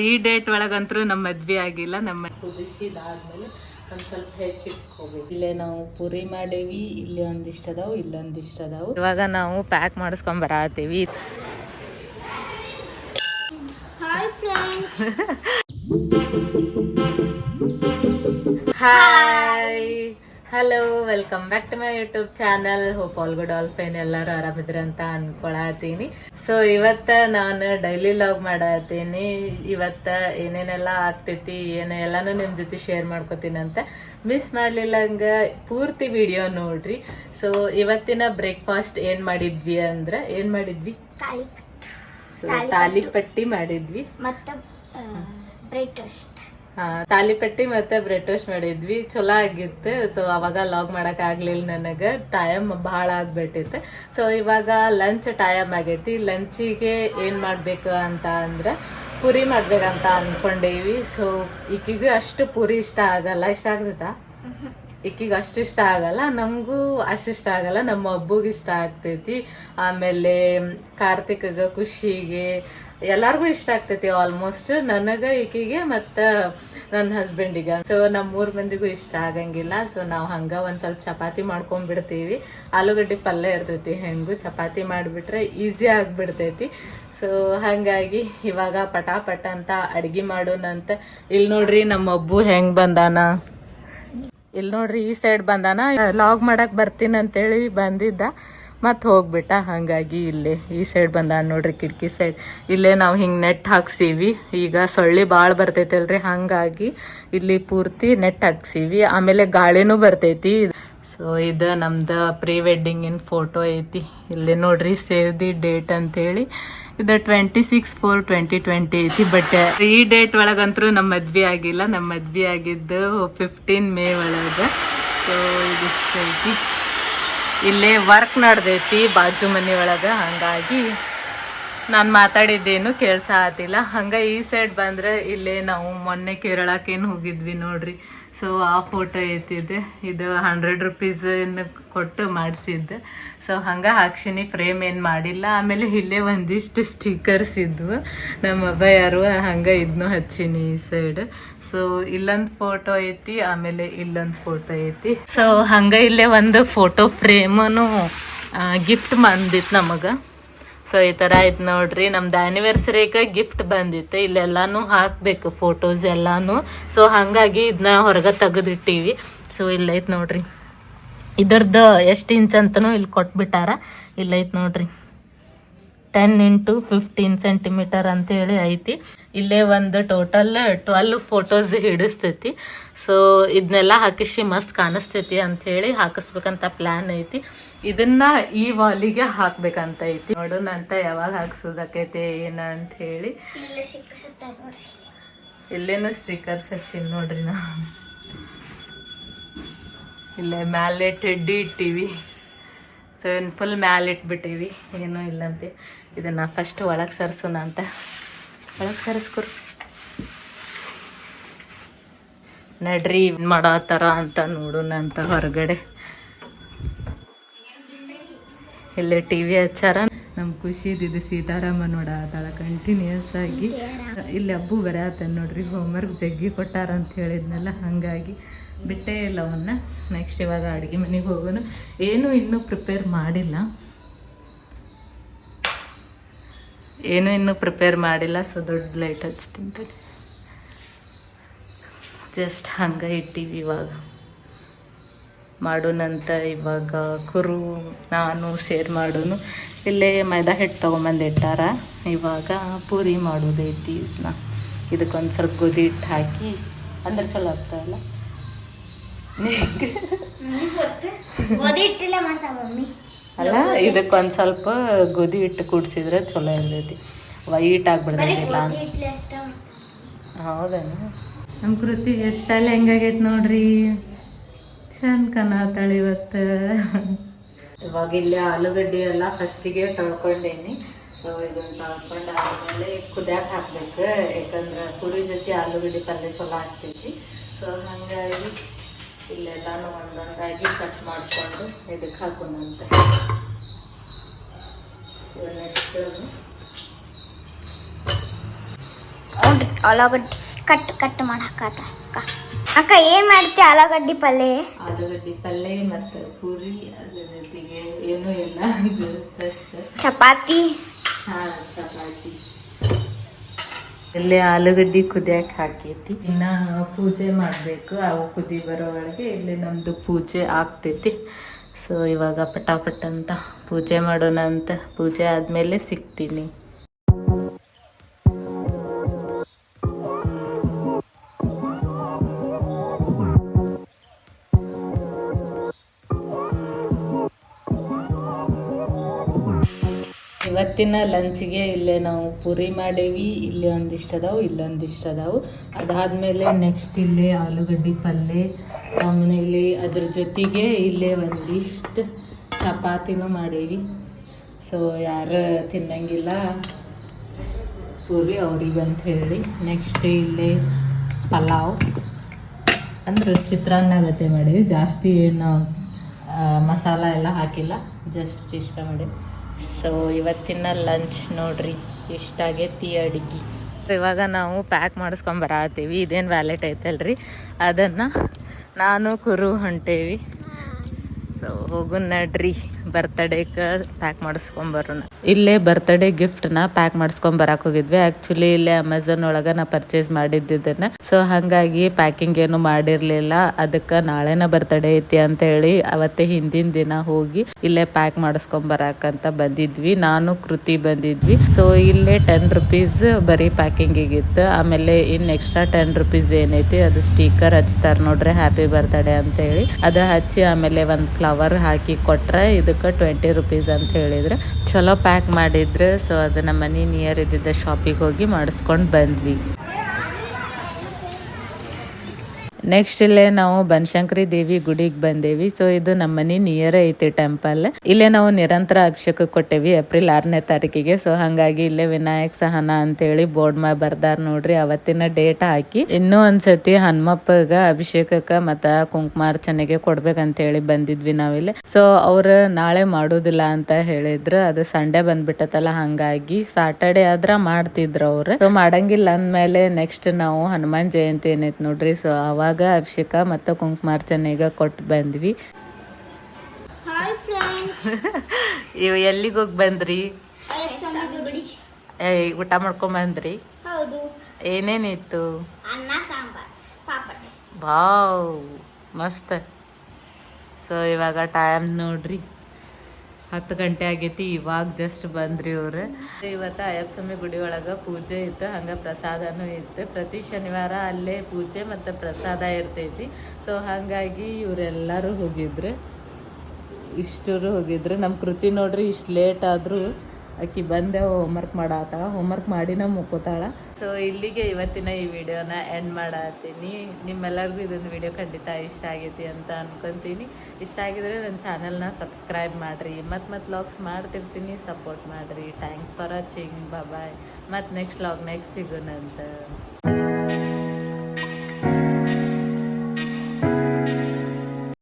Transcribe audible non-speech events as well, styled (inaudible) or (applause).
ಈ ಡೇಟ್ ಒಳಗಂತೂ ನಮ್ಮ ಮದ್ವೆ ಆಗಿಲ್ಲ ನಮ್ಮ ಕುದಿಸಿದಾದ್ಮೇಲೆ ಒಂದು ಸ್ವಲ್ಪ ಹೆಚ್ಚಿಟ್ಕೋಬೇಕು ಇಲ್ಲೇ ನಾವು ಪುರಿ ಮಾಡೇವಿ ಇಲ್ಲಿ ಒಂದಿಷ್ಟು ಅದಾವು ಇಲ್ಲೊಂದಿಷ್ಟು ಅದಾವು ಇವಾಗ ನಾವು ಪ್ಯಾಕ್ ಮಾಡಿಸ್ಕೊಂಡ್ ಬರತ್ತೀವಿ hi (laughs) hello welcome back to my YouTube channel hope all good all fine ಎಲ್ಲರೂ ಆರಾಮಿದ್ರ ಅಂತ ಅನ್ಕೊಳತೀನಿ ಸೊ ಇವತ್ತ ನಾನು ಡೈಲಿ ಲಾಗ್ ಮಾಡತ್ತೀನಿ. ಇವತ್ತ ಏನೇನೆಲ್ಲ ಆಗ್ತೈತಿ ಏನ ಎಲ್ಲಾನು ನಿಮ್ ಜೊತೆ ಶೇರ್ ಮಾಡ್ಕೋತೀನಿ ಅಂತ ಮಿಸ್ ಮಾಡ್ಲಿಲ್ಲ ಹಂಗ ಪೂರ್ತಿ ವಿಡಿಯೋ ನೋಡ್ರಿ. ಸೊ ಇವತ್ತಿನ ಬ್ರೇಕ್ಫಾಸ್ಟ್ ಏನ್ ಮಾಡಿದ್ವಿ ಅಂದ್ರ ಏನ್ ಮಾಡಿದ್ವಿ? ಸೊ ತಾಲಿಪಟ್ಟಿ ಮಾಡಿದ್ವಿ. ಮತ್ತೆ ಬ್ರೆಡ್ ಟೋಸ್ಟ್ ಹಾ ತಾಲಿಪಟ್ಟಿ ಮತ್ತೆ ಬ್ರೆಡ್ ಟೋಸ್ಟ್ ಮಾಡಿದ್ವಿ. ಚಲೋ ಆಗಿತ್ತು. ಸೊ ಅವಾಗ ಲಾಗ್ ಮಾಡಕ್ ಆಗ್ಲಿಲ್ಲ ನನಗ. ಟೈಮ್ ಬಹಳ ಆಗ್ಬಿಟ್ಟಿತ್ತು. ಸೊ ಇವಾಗ ಲಂಚ್ ಟೈಮ್ ಆಗೈತಿ. ಲಂಚಿಗೆ ಏನ್ ಮಾಡ್ಬೇಕು ಅಂತ ಅಂದ್ರೆ ಪುರಿ ಮಾಡ್ಬೇಕಂತ ಅನ್ಕೊಂಡೇವಿ. ಸೊ ಈಕಿಗೂ ಅಷ್ಟು ಪುರಿ ಇಷ್ಟ ಆಗಲ್ಲ. ಇಷ್ಟ ಆಗ್ತೈತಾ? ಈಕಿಗೆ ಅಷ್ಟು ಇಷ್ಟ ಆಗಲ್ಲ. ನಮಗೂ ಅಷ್ಟು ಇಷ್ಟ ಆಗಲ್ಲ. ನಮ್ಮ ಹಬ್ಬಗೆ ಇಷ್ಟ ಆಗ್ತೈತಿ. ಆಮೇಲೆ ಕಾರ್ತಿಕಗ ಖುಷಿಗೆ ಎಲ್ಲಾರ್ಗೂ ಇಷ್ಟ ಆಗ್ತೈತಿ ಆಲ್ಮೋಸ್ಟ್ ನನಗ, ಈಕಿಗೆ ಮತ್ತ ನನ್ನ ಹಸ್ಬೆಂಡಿಗೆ ಸೊ ನಮ್ಮ ಮೂರ್ ಮಂದಿಗೂ ಇಷ್ಟ ಆಗಂಗಿಲ್ಲ. ಸೊ ನಾವು ಹಂಗ ಒಂದ್ ಸ್ವಲ್ಪ ಚಪಾತಿ ಮಾಡ್ಕೊಂಡ್ಬಿಡ್ತೀವಿ ಆಲೂಗಡ್ಡೆ ಪಲ್ಯ ಇರ್ತೈತಿ, ಹೆಂಗು ಚಪಾತಿ ಮಾಡಿಬಿಟ್ರೆ ಈಸಿ ಆಗ್ಬಿಡ್ತೈತಿ. ಸೊ ಹಂಗಾಗಿ ಇವಾಗ ಪಟಾಪಟ ಅಂತ ಅಡ್ಗಿ ಮಾಡೋಣ ಅಂತ. ಇಲ್ಲಿ ನೋಡ್ರಿ ನಮ್ಮ ಅಬ್ಬು ಹೆಂಗ್ ಬಂದಾನ. ಇಲ್ಲಿ ನೋಡ್ರಿ ಈ ಸೈಡ್ ಬಂದಾನ. ಲಾಗ್ ಮಾಡಕ್ ಬರ್ತೀನಿ ಅಂತೇಳಿ ಬಂದಿದ್ದ. ಮತ್ತೆ ಹೋಗ್ಬಿಟ್ಟ. ಹಾಗಾಗಿ ಇಲ್ಲೇ ಈ ಸೈಡ್ ಬಂದ ನೋಡ್ರಿ ಕಿಟಕಿ ಸೈಡ್ ಇಲ್ಲೇ ನಾವು ಹಿಂಗೆ ನೆಟ್ ಹಾಕ್ಸೀವಿ. ಈಗ ಸೊಳ್ಳೆ ಭಾಳ ಬರ್ತೈತಲ್ರಿ, ಹಾಗಾಗಿ ಇಲ್ಲಿ ಪೂರ್ತಿ ನೆಟ್ ಹಾಕ್ಸೀವಿ. ಆಮೇಲೆ ಗಾಳಿನೂ ಬರ್ತೈತಿ. ಸೊ ಇದು ನಮ್ದು ಪ್ರೀ ವೆಡ್ಡಿಂಗಿನ ಫೋಟೋ ಐತಿ. ಇಲ್ಲಿ ನೋಡ್ರಿ ಸೇವ್ ದಿ ಡೇಟ್ ಅಂತೇಳಿ. ಇದು twenty six four twenty twenty ಐತಿ ಬಟ್ ಈ ಡೇಟ್ ಒಳಗಂತೂ ನಮ್ಮ ಮದ್ವೆ ಆಗಿಲ್ಲ. ನಮ್ಮ ಮದ್ವೆ ಆಗಿದ್ದು ಫಿಫ್ಟೀನ್ ಮೇ ಒಳಗೆ. ಸೊ ಇದಿಷ್ಟು ಐತಿ ಇಲ್ಲೇ ವರ್ಕ್ ನಡೆದೈತಿ ಬಾಜು ಮನೆ ಒಳಗೆ. ಹಾಗಾಗಿ ನಾನು ಮಾತಾಡಿದ್ದೇನು ಕೆಲಸ ಆತಿಲ್ಲ. ಹಂಗೆ ಈ ಸೈಡ್ ಬಂದ್ರೆ ಇಲ್ಲೇ ನಾವು ಮೊನ್ನೆ ಕೇರಳಕ್ಕೇನು ಹೋಗಿದ್ವಿ ನೋಡ್ರಿ. ಸೊ ಆ ಫೋಟೋ ಐತಿದೆ ಇದು ಹಂಡ್ರೆಡ್ ರುಪೀಸ್ ಕೊಟ್ಟು ಮಾಡಿಸಿದ್ದೆ. ಸೊ ಹಂಗೆ ಹಾಕ್ಸಿನಿ. ಫ್ರೇಮ್ ಏನು ಮಾಡಿಲ್ಲ. ಆಮೇಲೆ ಇಲ್ಲೇ ಒಂದಿಷ್ಟು ಸ್ಟಿಕ್ಕರ್ಸ್ ಇದ್ವು. ನಮ್ಮ ಅಬ್ಬಯ್ಯಾರು ಹಂಗೆ ಇದನ್ನು ಹಚ್ಚೀನಿ ಈ ಸೈಡ್ ಸೊ ಇಲ್ಲೊಂದು ಫೋಟೋ ಐತಿ ಆಮೇಲೆ ಇಲ್ಲೊಂದು ಫೋಟೋ ಐತಿ ಸೊ ಹಂಗೆ ಇಲ್ಲೇ ಒಂದು ಫೋಟೋ ಫ್ರೇಮನು ಗಿಫ್ಟ್ ಬಂದಿತ್ತು ನಮಗೆ. ಸೊ ಈ ಥರ ಆಯ್ತು ನೋಡ್ರಿ. ನಮ್ದು ಆ್ಯನಿವರ್ಸರಿಗೆ ಗಿಫ್ಟ್ ಬಂದಿತ್ತು. ಇಲ್ಲೆಲ್ಲಾನು ಹಾಕಬೇಕು ಫೋಟೋಸ್ ಎಲ್ಲಾನು. ಸೊ ಹಾಗಾಗಿ ಇದನ್ನ ಹೊರಗೆ ತೆಗೆದಿಟ್ಟೀವಿ. ಸೊ ಇಲ್ಲೈತೆ ನೋಡ್ರಿ. ಇದರ್ದ ಎಷ್ಟು ಇಂಚ್ ಅಂತನೂ ಇಲ್ಲಿ ಕೊಟ್ಬಿಟ್ಟಾರ. ಇಲ್ಲೈತೆ ನೋಡ್ರಿ. ಟೆನ್ ಇಂಟು ಫಿಫ್ಟೀನ್ ಸೆಂಟಿಮೀಟರ್ ಅಂತೇಳಿ ಐತಿ. ಇಲ್ಲೇ ಒಂದು ಟೋಟಲ್ ಟ್ವೆಲ್ ಫೋಟೋಸ್ ಹಿಡಿಸ್ತೈತಿ. ಸೊ ಇದನ್ನೆಲ್ಲ ಹಾಕಿಸಿ ಮಸ್ತ್ ಕಾಣಿಸ್ತೈತಿ ಅಂಥೇಳಿ ಹಾಕಿಸ್ಬೇಕಂತ ಪ್ಲ್ಯಾನ್ ಐತಿ. ಇದನ್ನ ಈ ವಾಲಿಗೆ ಹಾಕ್ಬೇಕಂತ ಐತಿ. ನೋಡೋಣ ಅಂತ ಯಾವಾಗ ಹಾಕ್ಸೋದಕ್ಕೈತೆ ಏನ ಅಂತ ಹೇಳಿ. ಇಲ್ಲೇನು ಸ್ಟಿಕರ್ಸ್ ಹಚ್ಚಿನ್ ನೋಡ್ರಿ ನಾ. ಇಲ್ಲೇ ಮ್ಯಾಲೆ ಟೆಡ್ಡಿ ಇಟ್ಟೀವಿ. ಸೊ ಇನ್ನು ಫುಲ್ ಮ್ಯಾಲೆ ಇಟ್ಬಿಟ್ಟೀವಿ ಏನೂ ಇಲ್ಲಂತೆ. ಇದನ್ನ ಫಸ್ಟ್ ಒಳಗೆ ಸರ್ಸೋಣ ಅಂತ. ಒಳಗೆ ಸರಿಸ್ಕೊರು. ನಡ್ರಿ ಮಾಡೋ ಥರ ಅಂತ ನೋಡೋಣ ಅಂತ ಹೊರಗಡೆ. ಇಲ್ಲೇ ಟಿ ವಿ ಹಚ್ಚಾರ ನಮ್ಮ ಇದ್ದಿದ್ದು ಸೀತಾರಾಮ ನೋಡತ್ತಾಳ ಕಂಟಿನ್ಯೂಸ್ ಆಗಿ. ಇಲ್ಲಿ ಹಬ್ಬು ಬರತ್ತ ನೋಡ್ರಿ ಹೋಮ್ವರ್ಕ್ ಜಗ್ಗಿ ಕೊಟ್ಟಾರ ಅಂತ ಹೇಳಿದ್ನಲ್ಲ, ಹಾಗಾಗಿ ಬಿಟ್ಟೇ ಇಲ್ಲ ಅವನ್ನ ನೆಕ್ಸ್ಟ್ ಇವಾಗ ಅಡುಗೆ ಮನೆಗೆ ಹೋಗೋನು. ಏನು ಇನ್ನೂ ಪ್ರಿಪೇರ್ ಮಾಡಿಲ್ಲ. ಏನು ಇನ್ನೂ ಪ್ರಿಪೇರ್ ಮಾಡಿಲ್ಲ ಸೊ ದೊಡ್ಡ ಲೈಟ್ ಹಚ್ತೀನಿ. ಜಸ್ಟ್ ಹಂಗೆ ಇಟ್ಟೀವಿ ಇವಾಗ. ಮಾಡೋಣಂತ ಇವಾಗ ಕುರು ನಾನು ಶೇರ್ ಮಾಡೋನು. ಇಲ್ಲೇ ಮೈದಾ ಹಿಟ್ಟು ತೊಗೊಂಬಂದಿಟ್ಟಾರ. ಇವಾಗ ಪೂರಿ ಮಾಡೋದೈತಿ ಇದನ್ನ ಇದಕ್ಕೊಂದು ಸ್ವಲ್ಪ ಗೋಧಿ ಹಿಟ್ಟು ಹಾಕಿ. ಅಂದ್ರೆ ಚಲೋ ಆಗ್ತಾವಲ್ಲ ಅಲ್ಲ ಇದಕ್ಕೊಂದು ಸ್ವಲ್ಪ ಗೋಧಿ ಹಿಟ್ಟು ಕೂಡಿಸಿದ್ರೆ ಚಲೋ ಇರ್ತೈತಿ. ವೈಟ್ ಆಗ್ಬಿಡ್ತೈತಿಲ್ಲ ಹೌದೇನು? ನಮ್ಮ ಕೃತಿ ಎಷ್ಟಲ್ಲಿ ಹೆಂಗಾಗೈತೆ ನೋಡ್ರಿ? ಚಂದ ಕನ್ನತಾಳೆ ಇವತ್ತು ಇವಾಗ ಇಲ್ಲಿ ಆಲೂಗಡ್ಡೆ ಎಲ್ಲ ಫಸ್ಟಿಗೆ ತೊಳ್ಕೊಂಡೇನಿ. ಸೊ ಇದನ್ನ ತೊಳ್ಕೊಂಡು ಆದ್ಮೇಲೆ ಕುದ್ಯಾಕ ಹಾಕ್ಬೇಕು. ಯಾಕಂದ್ರೆ ಪುರಿ ಜೊತೆ ಆಲೂಗಡ್ಡೆ ಪಲ್ಯ ಚಲೋ ಆಗ್ತೈತಿ. ಸೊ ಹಾಗಾಗಿ ಇಲ್ಲೆಲ್ಲಾನು ಒಂದೊಂದಾಗಿ ಕಟ್ ಮಾಡಿಕೊಂಡು ಇದಕ್ಕೆ ಹಾಕೊಂಡಂತ ಇವನ್ನೆಷ್ಟು ಆಲೂಗಡ್ಡಿ ಕಟ್ ಕಟ್ ಮಾಡಾಕತ್ತ ಅಕ್ಕ ಏನ್ ಮಾಡ್ತಿ ಆಲೂಗಡ್ಡಿ ಪಲ್ಯ ಆಲೂಗಡ್ಡಿ ಪಲ್ಯ ಮತ್ತು ಪೂರಿ ಅದ್ರ ಜೊತೆಗೆ ಏನು ಇಲ್ಲ. ಜಸ್ಟ್ ಅಷ್ಟೇ. ಚಪಾತಿ? ಹಾ ಚಪಾತಿ. ಇಲ್ಲೇ ಆಲೂಗಡ್ಡಿ ಕುದಿಯಕ್ಕೆ ಹಾಕೈತಿ. ಇನ್ನ ಪೂಜೆ ಮಾಡಬೇಕು. ಅವು ಕುದಿ ಬರೋ ಒಳಗೆ ಇಲ್ಲಿ ನಮ್ದು ಪೂಜೆ ಆಗ್ತೈತಿ. ಸೊ ಇವಾಗ ಪಟಾಪಟ್ ಅಂತ ಪೂಜೆ ಮಾಡೋಣ ಅಂತ ಪೂಜೆ ಆದ್ಮೇಲೆ ಸಿಗ್ತೀನಿ. ಇವತ್ತಿನ ಲಂಚ್ಗೆ ಇಲ್ಲೇ ನಾವು ಪೂರಿ ಮಾಡೇವಿ, ಇಲ್ಲಿ ಒಂದಿಷ್ಟು ಅದಾವು ಇಲ್ಲೊಂದಿಷ್ಟು ಅದಾವು ಅದಾದ್ಮೇಲೆ ನೆಕ್ಸ್ಟ್ ಇಲ್ಲೇ ಆಲೂಗಡ್ಡೆ ಪಲ್ಯ ಆಮೇಲೆ ಅದ್ರ ಜೊತೆಗೆ ಇಲ್ಲೇ ಒಂದಿಷ್ಟು ಚಪಾತಿನೂ ಮಾಡೇವಿ. ಸೊ ಯಾರು ತಿನ್ನಂಗಿಲ್ಲ, ಪೂರಿ ಅವ್ರಿಗಂತ ಹೇಳಿ ನೆಕ್ಸ್ಟ್ ಇಲ್ಲೇ ಪಲಾವ್. ಅಂದ್ರೆ ಚಿತ್ರಾನ್ನ ಗತೆ ಮಾಡೀವಿ. ಜಾಸ್ತಿ ಏನು ಮಸಾಲ ಎಲ್ಲ ಹಾಕಿಲ್ಲ ಜಸ್ಟ್ ಇಷ್ಟ ಮಾಡಿ ಸೊ ಇವತ್ತಿನ ಲಂಚ್ ನೋಡ್ರಿ ಇಷ್ಟ ಅಡುಗೆ? ಇವಾಗ ನಾವು ಪ್ಯಾಕ್ ಮಾಡಿಸ್ಕೊಂಬರತ್ತೀವಿ ಇದೇನು ವ್ಯಾಲೆಟ್ ಐತಲ್ರಿ? ಅದನ್ನು ನಾನು, ಕುರು ಹೊಂಟೇವಿ. ಸೊ ಹೋಗು ನಡ್ರಿ. ಬರ್ತಡೇಗೆ ಪ್ಯಾಕ್ ಮಾಡಿಸ್ಕೊಂಬರೋಣ ಇಲ್ಲೇ ಬರ್ತ್ಡೇ ಗಿಫ್ಟ್ನ ಪ್ಯಾಕ್ ಮಾಡಿಸ್ಕೊಂಡ್ ಬರಕ್ ಹೋಗಿದ್ವಿ. ಆಕ್ಚುಲಿ ಇಲ್ಲೇ ಅಮೆಝಾನ್ ಒಳಗ ನಾ ಪರ್ಚೇಸ್ ಮಾಡಿದ್ದಿದ್ದನ್ನ. ಸೊ ಹಾಗಾಗಿ ಪ್ಯಾಕಿಂಗ್ ಏನು ಮಾಡಿರಲಿಲ್ಲ. ಅದಕ್ಕ ನಾಳೆನ ಬರ್ತಡೇ ಐತಿ ಅಂತ ಹೇಳಿ ಅವತ್ತೇ ಹಿಂದಿನ ದಿನ ಹೋಗಿ ಇಲ್ಲೇ ಪ್ಯಾಕ್ ಮಾಡಿಸ್ಕೊಂಡ್ ಬರಾಕಂತ ಬಂದಿದ್ವಿ. ನಾನು, ಕೃತಿ ಬಂದಿದ್ವಿ. ಸೊ ಇಲ್ಲೇ ಟೆನ್ ರುಪೀಸ್ ಬರೀ ಪ್ಯಾಕಿಂಗ್ ಇತ್ತು. ಆಮೇಲೆ ಇನ್ ಎಕ್ಸ್ಟ್ರಾ ಟೆನ್ ರುಪೀಸ್ ಏನೈತಿ, ಅದು ಸ್ಟೀಕರ್ ಹಚ್ತಾರ ನೋಡ್ರಿ ಹ್ಯಾಪಿ ಬರ್ತ್ಡೇ ಅಂತ ಹೇಳಿ. ಅದ ಹಚ್ಚಿ ಆಮೇಲೆ ಒಂದು ಫ್ಲವರ್ ಹಾಕಿ ಕೊಟ್ರೆ ಇದಕ್ಕೆ ಟ್ವೆಂಟಿ ರುಪೀಸ್ ಅಂತ ಹೇಳಿದ್ರೆ. ಚಲೋ ಪ್ಯಾಕ್ ಮಾಡಿದ್ರು ಸೊ ಅದನ್ನ ಮನಿ ನಿಯರ್ ಇದ್ದಿದ್ದ ಶಾಪಿಗೆ ಹೋಗಿ ಮಾಡಿಸ್ಕೊಂಡು ಬಂದ್ವಿ. ನೆಕ್ಸ್ಟ್ ಇಲ್ಲೇ ನಾವು ಬನಶಂಕರಿ ದೇವಿ ಗುಡಿಗೆ ಬಂದೇವಿ. ಸೊ ಇದು ನಮ್ಮ ಮನೆ ನಿಯರ್ ಐತಿ ಟೆಂಪಲ್ ಇಲ್ಲೇ ನಾವು ನಿರಂತರ ಅಭಿಷೇಕ ಕೊಟ್ಟೇವಿ ಏಪ್ರಿಲ್ ಆರನೇ ತಾರೀಕಿಗೆ. ಸೊ ಹಂಗಾಗಿ ಇಲ್ಲೇ ವಿನಾಯಕ್ ಸಹನ ಅಂತ ಹೇಳಿ ಬೋರ್ಡ್ ಮಾ ಬರ್ದಾರ ನೋಡ್ರಿ. ಅವತ್ತಿನ ಡೇಟ್ ಹಾಕಿ ಇನ್ನೂ ಒಂದ್ಸತಿ ಹನುಮಪ್ಪಗ ಅಭಿಷೇಕಕ್ಕ ಮತ್ತ ಕುಂಕುಮಾರ್ಚನೆಗೆ ಕೊಡ್ಬೇಕಂತ ಹೇಳಿ ಬಂದಿದ್ವಿ ನಾವಿಲ್ಲಿ ಸೊ ಅವ್ರ ನಾಳೆ ಮಾಡೋದಿಲ್ಲ ಅಂತ ಹೇಳಿದ್ರು. ಅದು ಸಂಡೇ ಬಂದ್ಬಿಟ್ಟತಲ್ಲ ಹಂಗಾಗಿ ಸಾಟರ್ಡೆ ಆದ್ರ ಮಾಡ್ತಿದ್ರು ಅವ್ರು. ಸೊ ಮಾಡಂಗಿಲ್ಲ ಅಂದ್ಮೇಲೆ ನೆಕ್ಸ್ಟ್ ನಾವು ಹನುಮಾನ್ ಜಯಂತಿ ಏನೈತಿ ನೋಡ್ರಿ. ಸೊ ಅವಾಗ ಅಭಿಷೇಕ ಮತ್ತು ಈಗ ಕೊಟ್ಟು ಬಂದ್ವಿ. (laughs) ಇವ್ ಎಲ್ಲಿಗೆ ಹೋಗಿ ಬಂದ್ರಿ? ಊಟ ಮಾಡ್ಕೊಂಡ್ ಬಂದ್ರಿ? ಏನೇನಿತ್ತು? ವಾವ್ ಮಸ್ತ್. ಸೊ ಇವಾಗ ಟೈಮ್ ನೋಡ್ರಿ. ಹತ್ತು ಗಂಟೆ ಆಗೈತಿ, ಇವಾಗ ಜಸ್ಟ್ ಬಂದ್ರಿ ಅವ್ರು. ಇವತ್ತು ಅಯ್ಯಪ್ಪ ಗುಡಿ ಒಳಗೆ ಪೂಜೆ ಇತ್ತು, ಹಂಗೆ ಪ್ರಸಾದನೂ ಇತ್ತು. ಪ್ರತಿ ಶನಿವಾರ ಅಲ್ಲೇ ಪೂಜೆ ಮತ್ತು ಪ್ರಸಾದ ಇರ್ತೈತಿ. ಸೊ ಹಾಗಾಗಿ ಇವರೆಲ್ಲರೂ ಹೋಗಿದ್ರು. ಇಷ್ಟರು ಹೋಗಿದ್ರು. ನಮ್ಮ ಕೃತಿ ನೋಡ್ರಿ, ಇಷ್ಟು ಲೇಟ್ ಆದರೂ ಆಕಿ ಬಂದೆ ಹೋಮ್ವರ್ಕ್ ಮಾಡಾತಾಳ ಹೋಮ್ವರ್ಕ್ ಮಾಡಿನ ಮುಕ್ಕೋತಾಳ. ಸೊ ಇಲ್ಲಿಗೆ ಇವತ್ತಿನ ಈ ವಿಡಿಯೋನ ಎಂಡ್ ಮಾಡತ್ತೀನಿ ನಿಮ್ಮೆಲ್ಲರಿಗೂ ಇದೊಂದು ವಿಡಿಯೋ ಖಂಡಿತ ಇಷ್ಟ ಆಗೈತಿ ಅಂತ ಅನ್ಕೊಂತೀನಿ. ಇಷ್ಟ ಆಗಿದ್ರೆ ನನ್ನ ಚಾನಲ್ನ ಸಬ್ಸ್ಕ್ರೈಬ್ ಮಾಡಿರಿ. ಮತ್ತು ಮತ್ತೆ ಲಾಗ್ಸ್ ಮಾಡ್ತಿರ್ತೀನಿ. ಸಪೋರ್ಟ್ ಮಾಡಿರಿ. ಥ್ಯಾಂಕ್ಸ್ ಫಾರ್ ವಾಚಿಂಗ್ ಬಾಯ್ ಮತ್ತು ನೆಕ್ಸ್ಟ್ ಲಾಗ್ ನೆಕ್ಸ್ಟ್ ಸಿಗೋಣಂತ.